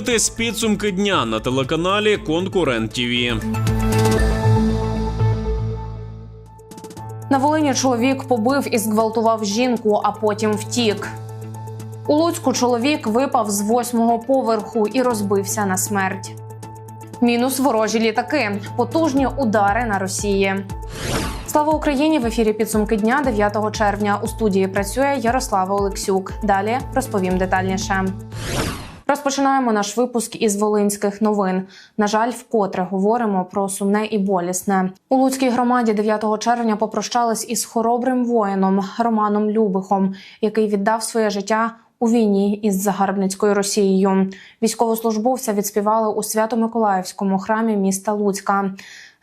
Дивитесь підсумки дня на телеканалі Конкурент ТІВІ. На Волині чоловік побив і зґвалтував жінку, а потім втік. У Луцьку чоловік випав з восьмого поверху і розбився на смерть. Мінус ворожі літаки, потужні удари на Росії. Слава Україні! В ефірі підсумки дня 9 червня. У студії працює Ярослава Олексюк. Далі розповім детальніше. Розпочинаємо наш випуск із волинських новин. На жаль, вкотре говоримо про сумне і болісне. У Луцькій громаді 9 червня попрощались із хоробрим воїном Романом Любихом, який віддав своє життя у війні із загарбницькою Росією. Військовослужбовця відспівали у Свято-Миколаївському храмі міста Луцька.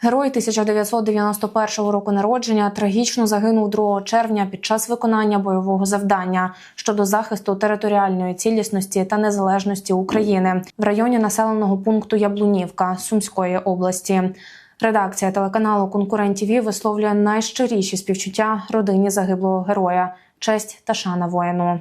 Герой 1991 року народження трагічно загинув 2 червня під час виконання бойового завдання щодо захисту територіальної цілісності та незалежності України в районі населеного пункту Яблунівка Сумської області. Редакція телеканалу Конкурент ТІВІ висловлює найщиріші співчуття родині загиблого героя, честь та шана воїну.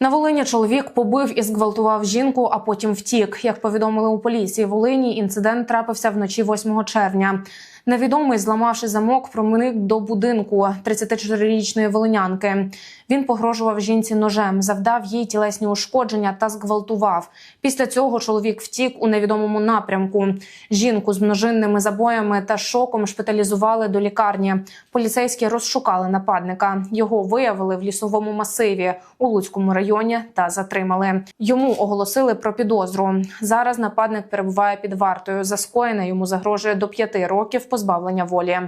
На Волині чоловік побив і зґвалтував жінку, а потім втік. Як повідомили у поліції Волині, інцидент трапився вночі 8 червня. Невідомий, зламавши замок, проник до будинку 34-річної волинянки. Він погрожував жінці ножем, завдав їй тілесні ушкодження та зґвалтував. Після цього чоловік втік у невідомому напрямку. Жінку з множинними забоями та шоком шпиталізували до лікарні. Поліцейські розшукали нападника. Його виявили в лісовому масиві у Луцькому районі та затримали. Йому оголосили про підозру. Зараз нападник перебуває під вартою. За скоєне йому загрожує до п'яти років позбавлення волі.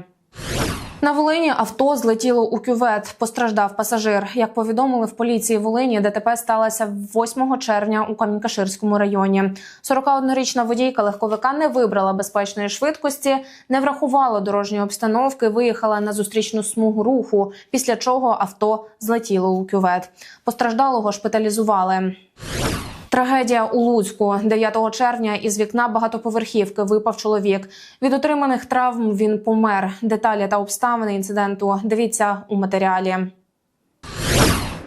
На Волині авто злетіло у кювет. Постраждав пасажир. Як повідомили в поліції Волині, ДТП сталося 8 червня у Камінькаширському районі. 41-річна водійка легковика не вибрала безпечної швидкості, не врахувала дорожньої обстановки, виїхала на зустрічну смугу руху. Після чого авто злетіло у кювет. Постраждалого шпиталізували. Трагедія у Луцьку 9 червня із вікна багатоповерхівки випав чоловік. Від отриманих травм він помер. Деталі та обставини інциденту дивіться у матеріалі.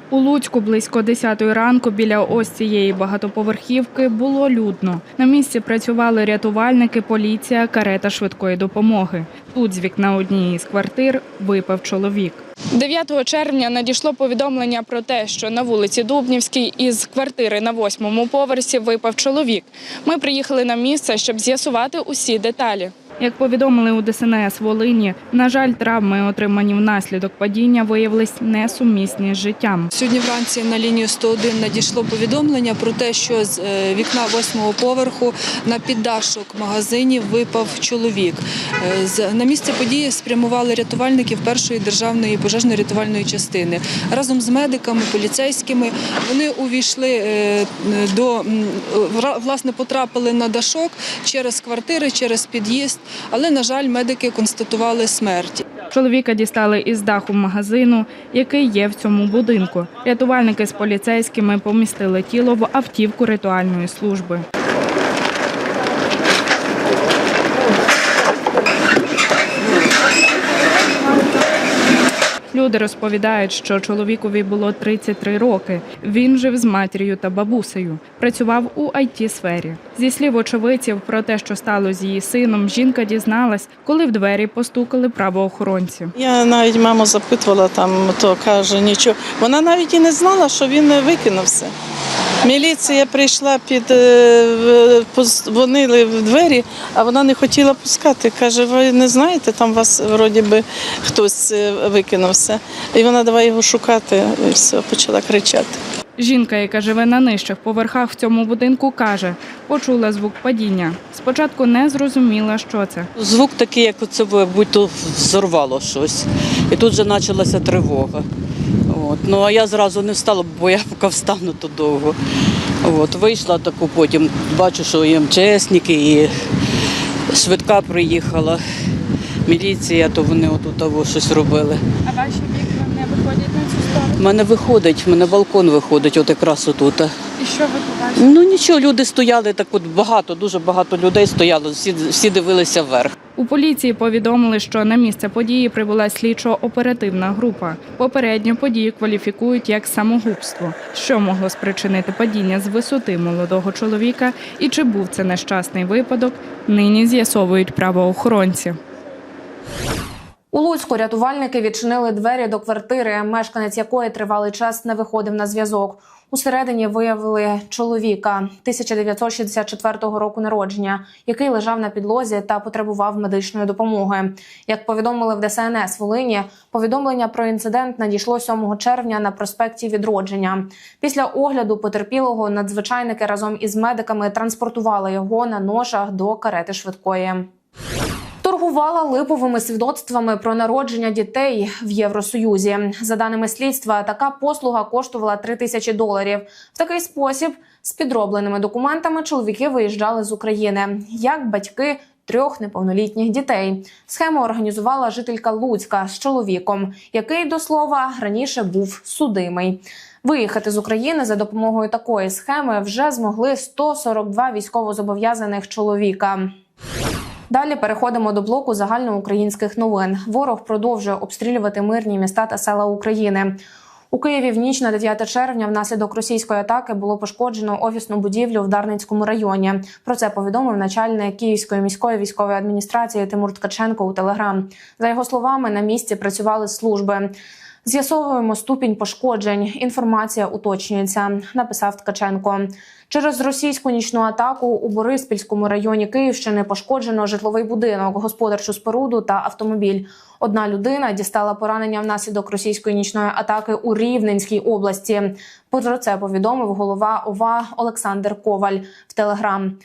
У Луцьку близько 10 ранку біля ось цієї багатоповерхівки було людно. На місці працювали рятувальники, поліція, карета швидкої допомоги. Тут з вікна однієї з квартир випав чоловік. 9 червня надійшло повідомлення про те, що на вулиці Дубнівській із квартири на восьмому поверсі випав чоловік. Ми приїхали на місце, щоб з'ясувати усі деталі. Як повідомили у ДСНС Волині, на жаль, травми, отримані внаслідок падіння, виявились несумісні з життям. Сьогодні вранці на лінію 101 надійшло повідомлення про те, що з е, вікна восьмого поверху на піддашок магазинів випав чоловік. Е, На місце події спрямували рятувальників першої державної пожежно-рятувальної частини. Разом з медиками, поліцейськими вони увійшли е, до власне потрапили на дашок через квартири, через під'їзд, але на жаль, медики констатували смерть. Чоловіка дістали із даху магазину, який є в цьому будинку. Рятувальники з поліцейськими помістили тіло в автівку ритуальної служби. Люди розповідають, що чоловікові було 33 роки. Він жив з матір'ю та бабусею. Працював у it сфері Зі слів очевидців про те, що стало з її сином, жінка дізналась, коли в двері постукали правоохоронці. Я навіть маму запитувала там, то каже нічого. Вона навіть і не знала, що він викинувся. Міліція прийшла під е, в- двері, а вона не хотіла пускати. Каже, ви не знаєте, там вас вроді би хтось е, викинувся. І вона давай його шукати, і все, почала кричати. Жінка, яка живе на нижчих поверхах в цьому будинку, каже, почула звук падіння. Спочатку не зрозуміла, що це. Звук такий, як оце ви- будь-то взорвало щось. І тут вже почалася тривога. От. Ну а я зразу не встала, бо я поки встану, то довго. От. Вийшла таку потім, бачу, що і МЧСники, і швидка приїхала, міліція, то вони отут того щось робили. А ваші вікна не виходять на цю сторону? У мене виходить, в мене балкон виходить, от якраз отут. І що ви побачили? Ну нічого, люди стояли так от багато, дуже багато людей стояло, всі, всі дивилися вверх. У поліції повідомили, що на місце події прибула слідчо-оперативна група. Попередньо подію кваліфікують як самогубство, що могло спричинити падіння з висоти молодого чоловіка, і чи був це нещасний випадок, нині з'ясовують правоохоронці. У Луцьку рятувальники відчинили двері до квартири, мешканець якої тривалий час не виходив на зв'язок. Усередині виявили чоловіка 1964 року народження, який лежав на підлозі та потребував медичної допомоги. Як повідомили в ДСНС Волині, повідомлення про інцидент надійшло 7 червня на проспекті Відродження. Після огляду потерпілого надзвичайники разом із медиками транспортували його на ношах до карети швидкої. Торгувала липовими свідоцтвами про народження дітей в Євросоюзі. За даними слідства, така послуга коштувала 3 тисячі доларів. В такий спосіб з підробленими документами чоловіки виїжджали з України як батьки трьох неповнолітніх дітей. Схему організувала жителька Луцька з чоловіком, який до слова раніше був судимий. Виїхати з України за допомогою такої схеми вже змогли 142 військовозобов'язаних чоловіка. Далі переходимо до блоку загальноукраїнських новин. Ворог продовжує обстрілювати мирні міста та села України. У Києві в ніч на 9 червня внаслідок російської атаки було пошкоджено офісну будівлю в Дарницькому районі. Про це повідомив начальник Київської міської військової адміністрації Тимур Ткаченко у Телеграм. За його словами, на місці працювали служби. З'ясовуємо ступінь пошкоджень. Інформація уточнюється, написав Ткаченко. Через російську нічну атаку у Бориспільському районі Київщини пошкоджено житловий будинок, господарчу споруду та автомобіль. Одна людина дістала поранення внаслідок російської нічної атаки у Рівненській області. Про це повідомив голова ОВА Олександр Коваль в Телеграм.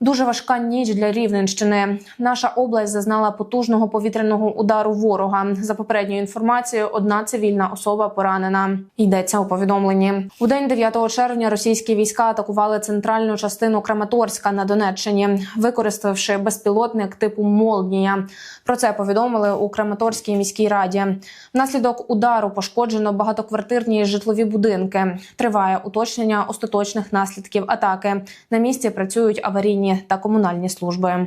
Дуже важка ніч для Рівненщини. Наша область зазнала потужного повітряного удару ворога. За попередньою інформацією, одна цивільна особа поранена. Йдеться у повідомленні. У день 9 червня російські війська атакували центральну частину Краматорська на Донеччині, використавши безпілотник типу Молнія. Про це повідомили у Краматорській міській раді. Внаслідок удару пошкоджено багатоквартирні житлові будинки. Триває уточнення остаточних наслідків атаки. На місці працюють аварійні та комунальні служби.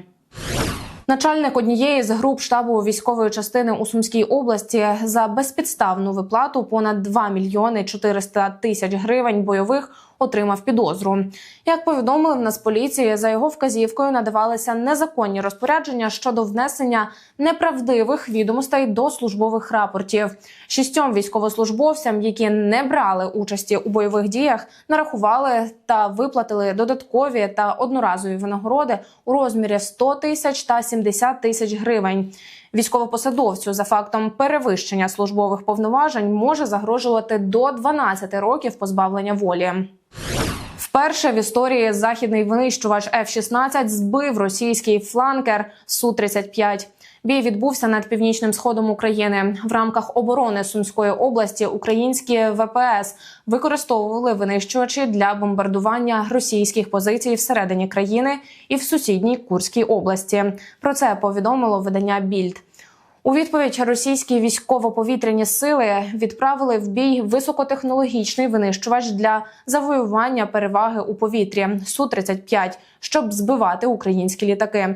Начальник однієї з груп штабу військової частини у Сумській області за безпідставну виплату понад 2 мільйони 400 тисяч гривень бойових отримав підозру. Як повідомили в Нацполіції, за його вказівкою надавалися незаконні розпорядження щодо внесення неправдивих відомостей до службових рапортів. Шістьом військовослужбовцям, які не брали участі у бойових діях, нарахували та виплатили додаткові та одноразові винагороди у розмірі 100 тисяч та 70 тисяч гривень. Військовопосадовцю за фактом перевищення службових повноважень може загрожувати до 12 років позбавлення волі. Вперше в історії західний винищувач F-16 збив російський фланкер Су-35. Бій відбувся над північним сходом України. В рамках оборони Сумської області українські ВПС використовували винищувачі для бомбардування російських позицій всередині країни і в сусідній Курській області. Про це повідомило видання Більд. У відповідь російські військово-повітряні сили відправили в бій високотехнологічний винищувач для завоювання переваги у повітрі Су-35, щоб збивати українські літаки.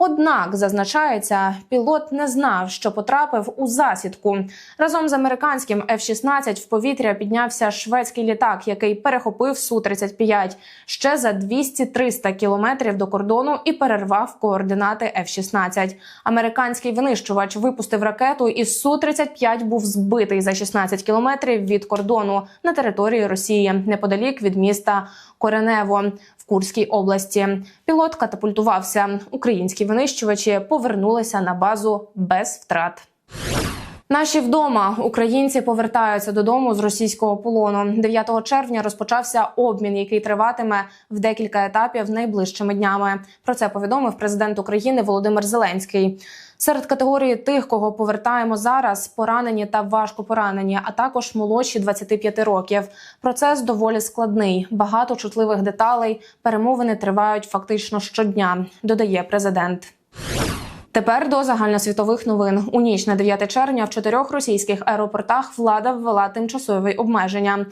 Однак зазначається, пілот не знав, що потрапив у засідку. Разом з американським F-16 в повітря піднявся шведський літак, який перехопив Су-35 ще за 200-300 кілометрів до кордону і перервав координати F-16. Американський винищувач випустив ракету, і Су-35 був збитий за 16 кілометрів від кордону на території Росії, неподалік від міста Коренево Курській області. Пілот катапультувався. Українські винищувачі повернулися на базу без втрат. Наші вдома українці повертаються додому з російського полону. 9 червня розпочався обмін, який триватиме в декілька етапів найближчими днями. Про це повідомив президент України Володимир Зеленський. Серед категорії тих, кого повертаємо зараз, поранені та важко поранені, а також молодші 25 років. Процес доволі складний, багато чутливих деталей. Перемовини тривають фактично щодня. Додає президент. Тепер до загальносвітових новин у ніч на 9 червня в чотирьох російських аеропортах влада ввела тимчасові обмеження.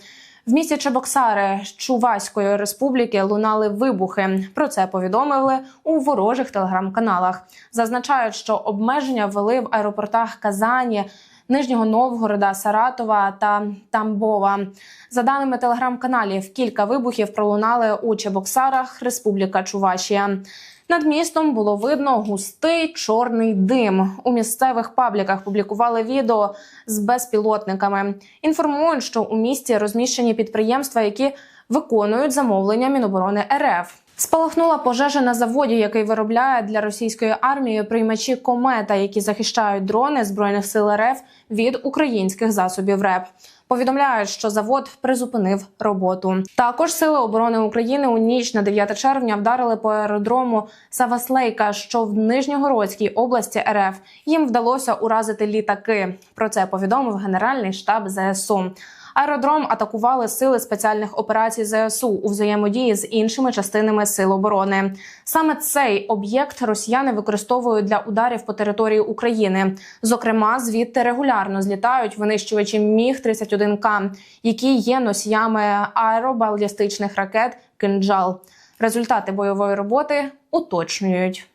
В місті Чебоксари Чуваської республіки лунали вибухи. Про це повідомили у ворожих телеграм-каналах. Зазначають, що обмеження ввели в аеропортах Казані. Нижнього Новгорода, Саратова та Тамбова. За даними телеграм-каналів, кілька вибухів пролунали у Чебоксарах, Республіка Чувашія. Над містом було видно густий чорний дим. У місцевих пабліках публікували відео з безпілотниками. Інформують, що у місті розміщені підприємства, які виконують замовлення Міноборони РФ. Спалахнула пожежа на заводі, який виробляє для російської армії приймачі комета, які захищають дрони збройних сил РФ від українських засобів РЕП. Повідомляють, що завод призупинив роботу. Також сили оборони України у ніч на 9 червня вдарили по аеродрому Саваслейка, що в Нижньогородській області РФ. Їм вдалося уразити літаки. Про це повідомив Генеральний штаб ЗСУ. Аеродром атакували сили спеціальних операцій ЗСУ у взаємодії з іншими частинами сил оборони. Саме цей об'єкт росіяни використовують для ударів по території України. Зокрема, звідти регулярно злітають винищувачі Міг 31 к які є носіями аеробалістичних ракет «Кинджал». Результати бойової роботи уточнюють.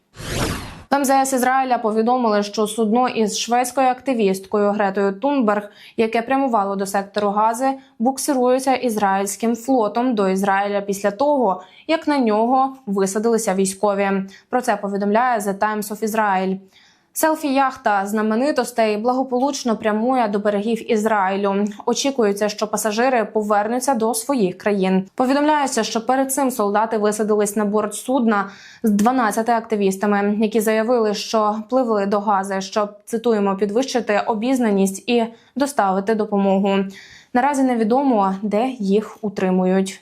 В МЗС Ізраїля повідомили, що судно із шведською активісткою Гретою Тунберг, яке прямувало до сектору Гази, буксирується ізраїльським флотом до Ізраїля після того, як на нього висадилися військові. Про це повідомляє The Times of Israel. Селфі-яхта знаменитостей благополучно прямує до берегів Ізраїлю. Очікується, що пасажири повернуться до своїх країн. Повідомляється, що перед цим солдати висадились на борт судна з 12 активістами, які заявили, що пливли до Гази, щоб цитуємо підвищити обізнаність і доставити допомогу. Наразі невідомо, де їх утримують.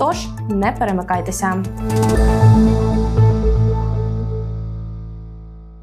Тож не перемикайтеся.